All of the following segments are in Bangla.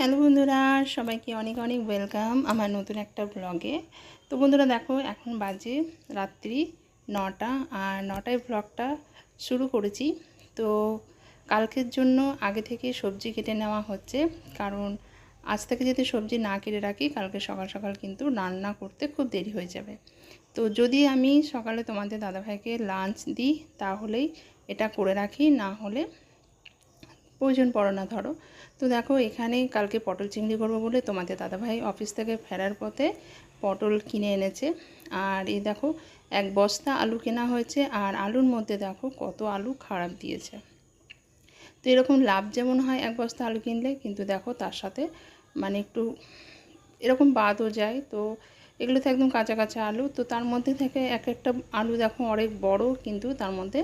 হ্যালো বন্ধুরা, সবাইকে অনেক অনেক ওয়েলকাম আমার নতুন একটা ব্লগে। তো বন্ধুরা দেখো, এখন বাজে রাত্রি নটা আর নটায় ব্লগটা শুরু করেছি। তো কালকের জন্য আগে থেকে সবজি কেটে নেওয়া হচ্ছে, কারণ আজ থেকে যদি সবজি না কেটে রাখি, কালকে সকাল সকাল কিন্তু রান্না করতে খুব দেরি হয়ে যাবে। তো যদি আমি সকালে তোমাদের দাদাভাইকে লাঞ্চ দিই, তাহলেই এটা করে রাখি, না হলে প্রয়োজন পড়ো না, ধরো। তো দেখো, এখানে কালকে পটল চিংড়ি করব বলে তোমাদের দাদাভাই অফিস থেকে ফেরার পথে পটল কিনে এনেছে। আর এই দেখো, এক বস্তা আলু কেনা হয়েছে, আর আলুর মধ্যে দেখো কত আলু খারাপ দিয়েছে। তো এরকম লাভ যেমন হয় এক বস্তা আলু কিনলে, কিন্তু দেখো তার সাথে মানে একটু এরকম বাদও যায়। তো এগুলো তো একদম কাঁচা কাঁচা আলু। তো তার মধ্যে থেকে এক একটা আলু দেখো অনেক বড়, কিন্তু তার মধ্যে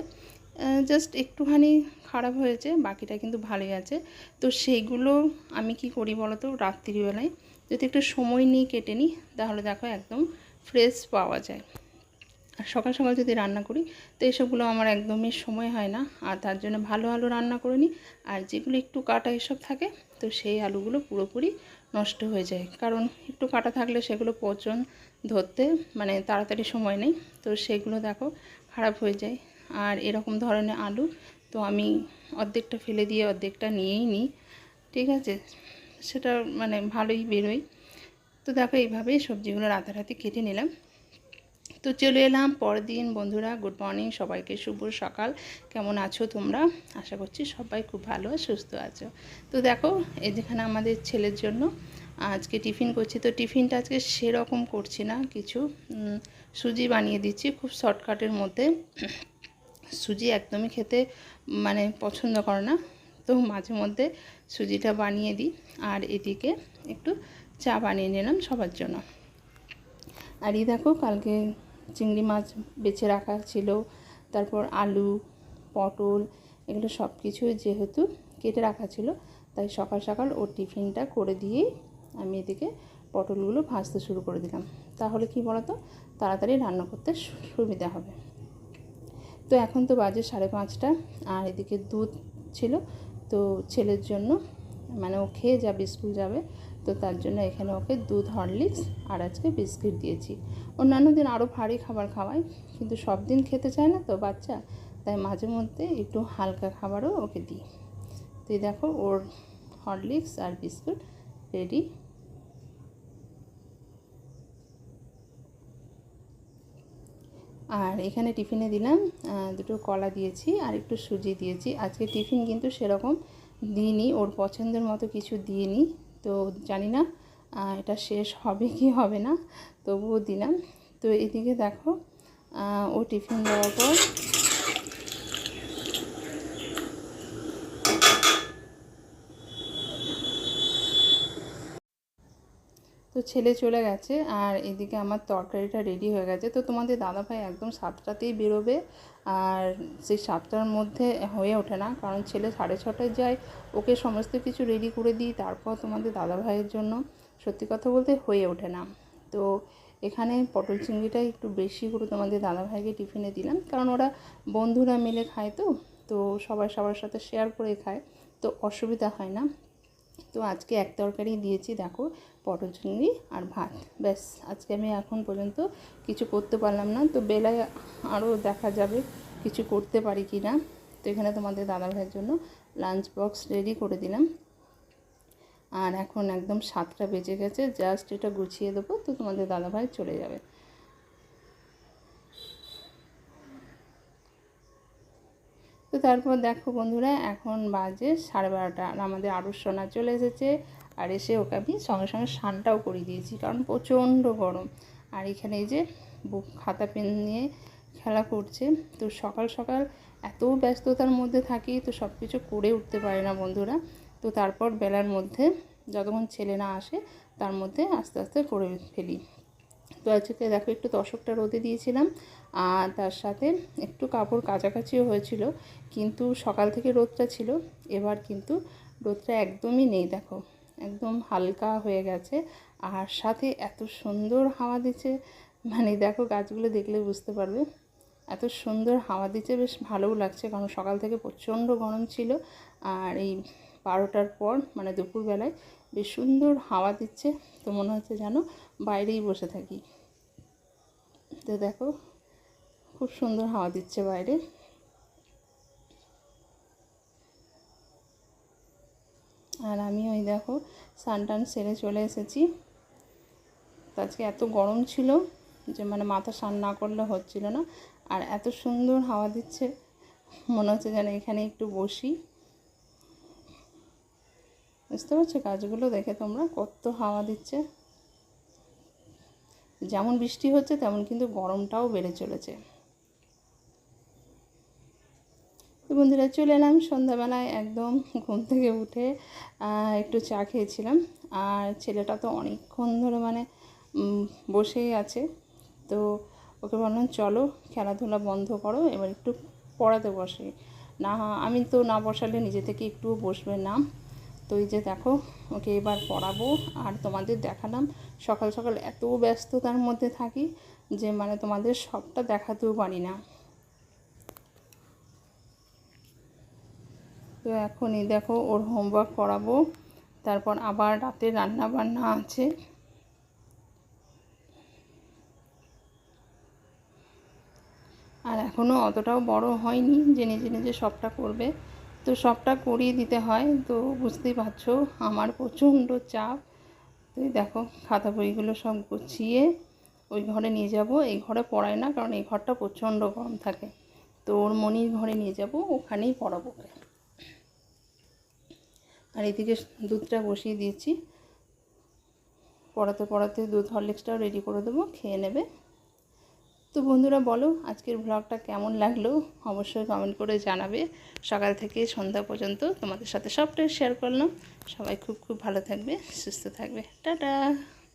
জাস্ট একটুখানি খারাপ হয়েছে, বাকিটা কিন্তু ভালোই আছে। তো সেইগুলো আমি কি করি বলো তো রাত্রিবেলায় যদি একটু সময় নিয়ে কেটে নিই, তাহলে দেখো একদম ফ্রেশ পাওয়া যায়। আর সকাল সকাল যদি রান্না করি, তো এসবগুলো আমার একদমই সময় হয় না। আর তার জন্য ভালো আলু রান্না করে নিই। আর যেগুলো একটু কাটা এসব থাকে, তো সেই আলুগুলো পুরোপুরি নষ্ট হয়ে যায়। কারণ একটু কাটা থাকলে সেগুলো পচন ধরতে মানে তাড়াতাড়ি সময় নেই। তো সেগুলো দেখো খারাপ হয়ে যায়। আর এরকম ধরনের আলু, তো আমি অর্ধেকটা ফেলে দিয়ে অর্ধেকটা নিয়েই নিই, ঠিক আছে? সেটা মানে ভালোই বেরোয়। তো দেখো এইভাবেই সবজিগুলো রাতারাতি কেটে নিলাম। তো চলে এলাম পরের দিন, বন্ধুরা। গুড মর্নিং সবাইকে শুভ সকাল। কেমন আছো তোমরা? আশা করছি সবাই খুব ভালো সুস্থ আছো। তো দেখো, এই যেখানে আমাদের ছেলের জন্য আজকে টিফিন করছি, তো টিফিনটা আজকে সেরকম করছি না, কিছু সুজি বানিয়ে দিচ্ছি, খুব শর্টকাটের মধ্যে। সুজি একদমই খেতে মানে পছন্দ করে না। তো মাঝে মধ্যে সুজিটা বানিয়ে দিই আর এদিকে একটু চা বানিয়ে নিলাম সবার জন্য। আর এই দেখো কালকে চিংড়ি মাছ বেছে রাখা ছিল, তারপর আলু, পটল এগুলো সব কিছু যেহেতু কেটে রাখা ছিল, তাই সকাল সকাল ওর টিফিনটা করে দিয়েই আমি এদিকে পটলগুলো ভাজতে শুরু করে দিলাম। তাহলে কি বলতো? তাড়াতাড়ি রান্না করতে সুবিধা হবে। তো এখন তো বাজে সাড়ে পাঁচটা, আর এদিকে দুধ ছিল, তো ছেলের জন্য মানে ও খেয়ে যাবে, স্কুল যাবে, তো তার জন্য এখানে ওকে দুধ, হরলিক্স আর আজকে বিস্কিট দিয়েছি। অন্যান্য দিন আরও ভারী খাবার খাওয়াই, কিন্তু সব দিন খেতে চায় না তো বাচ্চা, তাই মাঝে মধ্যে একটু হালকা খাবারও ওকে দিই। তো দেখো, ওর হরলিক্স আর বিস্কুট রেডি। আর এখানে টিফিনে দিলাম দুটো কলা দিয়েছি আর একটু সুজি দিয়েছি। আজকে টিফিন কিন্তু সেরকম দিইনি, ওর পছন্দের মতো কিছু দিইনি। তো জানি না এটা শেষ হবে কি হবে না, তবুও দিলাম। তো এদিকে দেখো ও টিফিন দেওয়ার পর ছেলে চলে গেছে আর এদিকে আমার তরকারিটা রেডি হয়ে গেছে। তো তোমাদের দাদাভাই একদম সাতটাতেই বেরোবে আর সেই সাতটার মধ্যে হয়ে ওঠে না। কারণ ছেলে সাড়ে ছটায় যায়, ওকে সমস্ত কিছু রেডি করে দিই, তারপর তোমাদের দাদাভাইয়ের জন্য সত্যি কথা বলতে হয়ে ওঠে না। তো এখানে পটল চিংড়িটা একটু বেশি করে তোমাদের দাদাভাইকে টিফিনে দিলাম। কারণ ওরা বন্ধুরা মিলে খায় তো তো সবাই সবার সাথে শেয়ার করে খায়, তো অসুবিধা হয় না। তো আজকে এক তরকারি দিয়েছি, দেখো, পটল চিংড়ি আর ভাত। ব্যাস, আজকে আমি এখন পর্যন্ত কিছু করতে পারলাম না। তো বেলায় আরও দেখা যাবে কিছু করতে পারি কি না। তো এখানে তোমাদের দাদা ভাইয়ের জন্য লাঞ্চ বক্স রেডি করে দিলাম। আর এখন একদম সাতটা বেজে গেছে জাস্ট এটা গুছিয়ে দেবো, তো তোমাদের দাদাভাই চলে যাবে। তো তারপর দেখো বন্ধুরা, এখন বাজে সাড়ে বারোটা। আর আমাদের আরও সোনা চলে এসেছে, আর এসে ওকে আমি সঙ্গে সঙ্গে স্নানটাও করে দিয়েছি, কারণ প্রচণ্ড গরম। আর এখানে এই যে বুক খাতা পেন নিয়ে খেলা করছে, তো সকাল সকাল এত ব্যস্ততার মধ্যে থাকি, তো সব কিছু করে উঠতে পারে না বন্ধুরা। তো তারপর বেলার মধ্যে যতক্ষণ ছেলে না আসে, তার মধ্যে আস্তে আস্তে করে ফেলি। তো আজকে দেখো একটু তশকটা রোদে দিয়েছিলাম, আর তার সাথে একটু কাপড় কাছাকাছিও হয়েছিল, কিন্তু সকাল থেকে রোদটা ছিল, এবার কিন্তু রোদটা একদমই নেই দেখো, একদম হালকা হয়ে গেছে, আর সাথে এত সুন্দর হাওয়া দিচ্ছে মানে দেখো গাছগুলো দেখলে বুঝতে পারবে, এত সুন্দর হাওয়া দিচ্ছে, বেশ ভালোও লাগছে, কারণ সকাল থেকে প্রচণ্ড গরম ছিল, আর এই বারোটার পর মানে দুপুরবেলায়, বেশ সুন্দর হাওয়া দিচ্ছে, তো মনে হচ্ছে যেন বাইরেই বসে থাকি। তো দেখো, খুব সুন্দর হাওয়া দিচ্ছে বাইরে। আর আমি ওই দেখো সানটান সেরে চলে এসেছি। আজকে এত গরম ছিল যে মানে মাথা স্নান না করলে হচ্ছিল না। আর এত সুন্দর হাওয়া দিচ্ছে, মনে হচ্ছে যেন এখানে একটু বসি। বুঝতে পারছ? গাছগুলো দেখে তোমরা কত হাওয়া দিচ্ছে। যেমন বৃষ্টি হচ্ছে, তেমন কিন্তু গরমটাও বেড়ে চলেছে। তো বন্ধুরা, চলে এলাম সন্ধ্যাবেলায় একদম ঘুম থেকে উঠে একটু চা খেয়েছিলাম। আর ছেলেটা তো অনেকক্ষণ ধরে মানে বসেই আছে। তো ওকে বললাম, চলো খেলাধুলা বন্ধ করো, এবার একটু পড়াতে বসে। না, আমি তো না বসালে নিজে থেকে একটুও বসবে না। তো এই যে দেখো, ওকে এবার পড়াবো আর তোমাদের দেখালাম। সকাল সকাল এত ব্যস্ততার মধ্যে থাকি যে মানে তোমাদের সবটা দেখাতেও পারি না। তো এখনই দেখো, ওর হোমওয়ার্ক করাবো তারপর আবার রাতে রান্না বান্না আছে। আর এখনও অতটাও বড় হয়নি যে নিজে নিজে সবটা করবে। তো সবটা করিয়ে দিতে হয়, তো বুঝতেই পারছ আমার প্রচণ্ড চাপ। তো দেখো খাতা বইগুলো সব গুছিয়ে ওই ঘরে নিয়ে যাব। এই ঘরে পড়ায় না, কারণ এই ঘরটা প্রচণ্ড গরম থাকে। তো ওর মনির ঘরে নিয়ে যাব, ওখানেই পড়াবো আর এদিকে দুধটা বসিয়ে দিয়েছি। পড়াতে পড়াতে দুধ হরলিক্সটাও রেডি করে দেবো, খেয়ে নেবে। তো বন্ধুরা বলো, আজকের ব্লগটা কেমন লাগল? অবশ্যই কমেন্ট করে জানাবে। সকাল থেকে সন্ধ্যা পর্যন্ত তোমাদের সাথে সবটাই শেয়ার করলাম। সবাই খুব খুব ভালো থাকবে, সুস্থ থাকবে। টাটা!